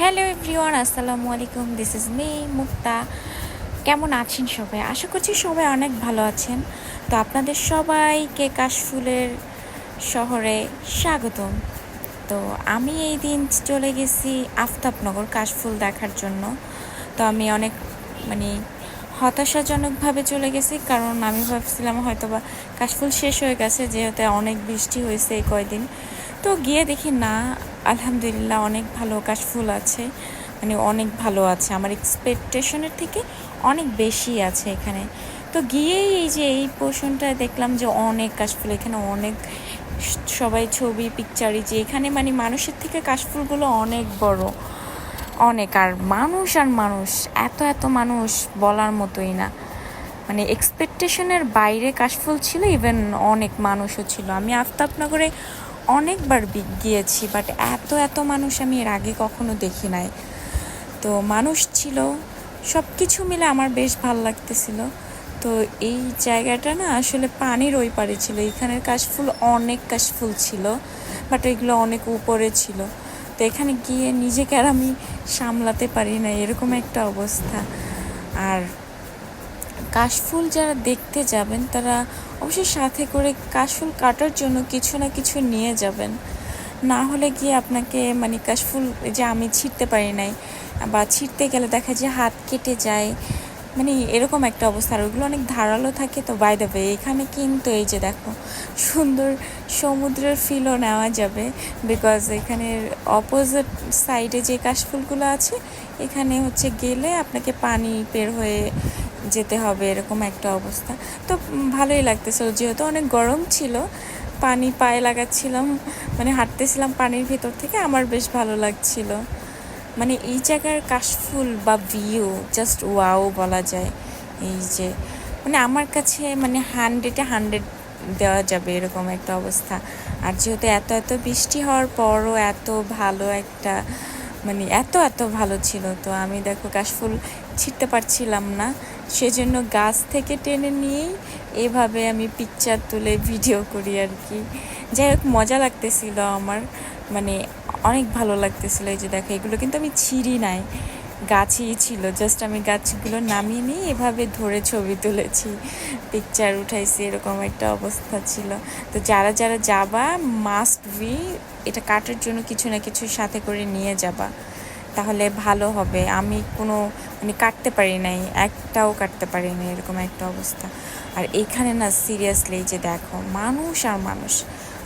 Hello everyone আসসালামু আলাইকুম this is me মুক্তা কেমন আছেন সবাই? আশা করছি সবাই অনেক ভালো আছেন। তো আপনাদের সবাইকে কাশফুলের শহরে স্বাগতম। তো আমি এই দিন চলে গেছি আফতাবনগর কাশফুল দেখার জন্য। তো আমি অনেক মানে হতাশাজনকভাবে চলে গেছি। কারণ আমি ভাবছিলাম হয়তো বা কাশফুল শেষ হয়ে গেছে, যেহেতু অনেক বৃষ্টি হয়েছে এই কয়দিন। তো গিয়ে দেখি না আলহামদুলিল্লাহ অনেক ভালো, কাশফুল আছে মানে অনেক ভালো আছে। আমার এক্সপেকটেশনের থেকে অনেক বেশি আছে এখানে। তো গিয়েই এই যে এই পোর্শনটা দেখলাম যে অনেক কাশফুল, এখানে অনেক সবাই ছবি পিকচারি যে এখানে মানে মানুষের থেকে কাশফুলগুলো অনেক বড়, অনেক। আর মানুষ আর মানুষ, এত এত মানুষ বলার মতোই না। মানে এক্সপেকটেশনের বাইরে কাশফুল ছিল ইভেন অনেক মানুষও ছিল। আমি আফতাবনগরে অনেকবার গিয়েছি বাট এত এত মানুষ আমি এর আগে কখনো দেখি নাই। তো মানুষ ছিল সব কিছু মিলে আমার বেশ ভালো লাগতেছিল। তো এই জায়গাটা না আসলে পানির ওই পারে ছিল, এখানের কাশফুল অনেক কাশফুল ছিল বাট এগুলো অনেক উপরে ছিল। তো এখানে গিয়ে নিজেকে আর আমি সামলাতে পারি না এরকম একটা অবস্থা। আর কাশফুল যারা দেখতে যাবেন, তারা অবশ্যই সাথে করে কাশফুল কাটার জন্য কিছু না কিছু নিয়ে যাবেন। না হলে গিয়ে আপনাকে মানে কাশফুল যে আমি ছিঁড়তে পারি নাই বা ছিঁড়তে গেলে দেখা যায় হাত কেটে যায় মানে এরকম একটা অবস্থা। আর ওগুলো অনেক ধারালো থাকে তো বাই দেবে এখানে কিন্তু এই যে দেখো, সুন্দর সমুদ্রের ফিলও নেওয়া যাবে বিকজ এখানের অপোজিট সাইডে যে কাশফুলগুলো আছে, এখানে হচ্ছে গেলে আপনাকে পানি বের হয়ে যেতে হবে, এরকম একটা অবস্থা। তো ভালোই লাগতেছিল যেহেতু অনেক গরম ছিল, পানি পায়ে লাগাচ্ছিলাম মানে হাঁটতেছিলাম পানির ভিতর থেকে, আমার বেশ ভালো লাগছিল। মানে এই জায়গার কাশফুল বা ভিউ জাস্ট ওয়াও বলা যায়। এই যে মানে আমার কাছে মানে হান্ড্রেডে হান্ড্রেড দেওয়া যাবে এরকম একটা অবস্থা। আর যেহেতু এত এত বৃষ্টি হওয়ার পরও এত ভালো একটা মানে এত এত ভালো ছিল। তো আমি দেখো কাশফুল ছিটতে পারছিলাম না। সেজন্য গাছ থেকে টেনে নিয়েই এভাবে আমি পিকচার তুলে ভিডিও করি আর কি। যাই হোক, মজা লাগতেছিল আমার। মানে অনেক ভালো লাগতেছিল এই যে দেখো, এগুলো কিন্তু আমি ছিঁড়ি নাই। গাছই ছিল জাস্ট আমি গাছগুলো নামিয়ে নিয়ে এভাবে ধরে ছবি তুলেছি পিকচার উঠাইছি, এরকম একটা অবস্থা ছিল। তো যারা যারা যাবা মাস্ট বি এটা কাটার জন্য কিছু না কিছু সাথে করে নিয়ে যাবা, তাহলে ভালো হবে। আমি কোনো মানে কাটতে পারি নাই, একটাও কাটতে পারি নাই, এরকম একটা অবস্থা। আর এখানে না সিরিয়াসলি যে দেখো, মানুষ আর মানুষ।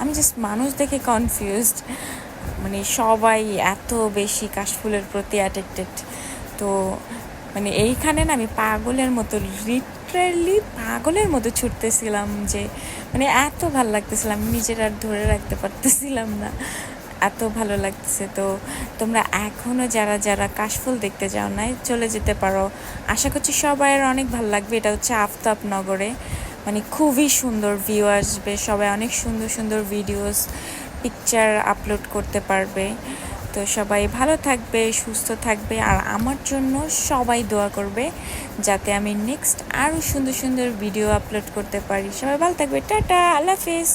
আমি জাস্ট মানুষ দেখে কনফিউজড মানে সবাই এত বেশি কাশফুলের প্রতি অ্যাটেক্টেড তো মানে এইখানে না আমি পাগলের মতো লিটারালি পাগলের মতো ছুটতেছিলাম যে মানে এত ভালো লাগতেছিলাম নিজের আর ধরে রাখতে পারতেছিলাম না। এত ভালো লাগতেছে। তো তোমরা এখনও যারা যারা কাশফুল দেখতে যাও নাই, চলে যেতে পারো। আশা করছি সবাই অনেক ভালো লাগবে। এটা হচ্ছে আফতাব নগরে মানে খুবই সুন্দর ভিউ আসবে। সবাই অনেক সুন্দর সুন্দর ভিডিওস পিকচার আপলোড করতে পারবে। তো সবাই ভালো থাকবে, সুস্থ থাকবে, আর আমার জন্য সবাই দোয়া করবে যাতে আমি নেক্সট আরও সুন্দর সুন্দর ভিডিও আপলোড করতে পারি। সবাই ভালো থাকবে। টাটা, আল্লাহ হাফিজ।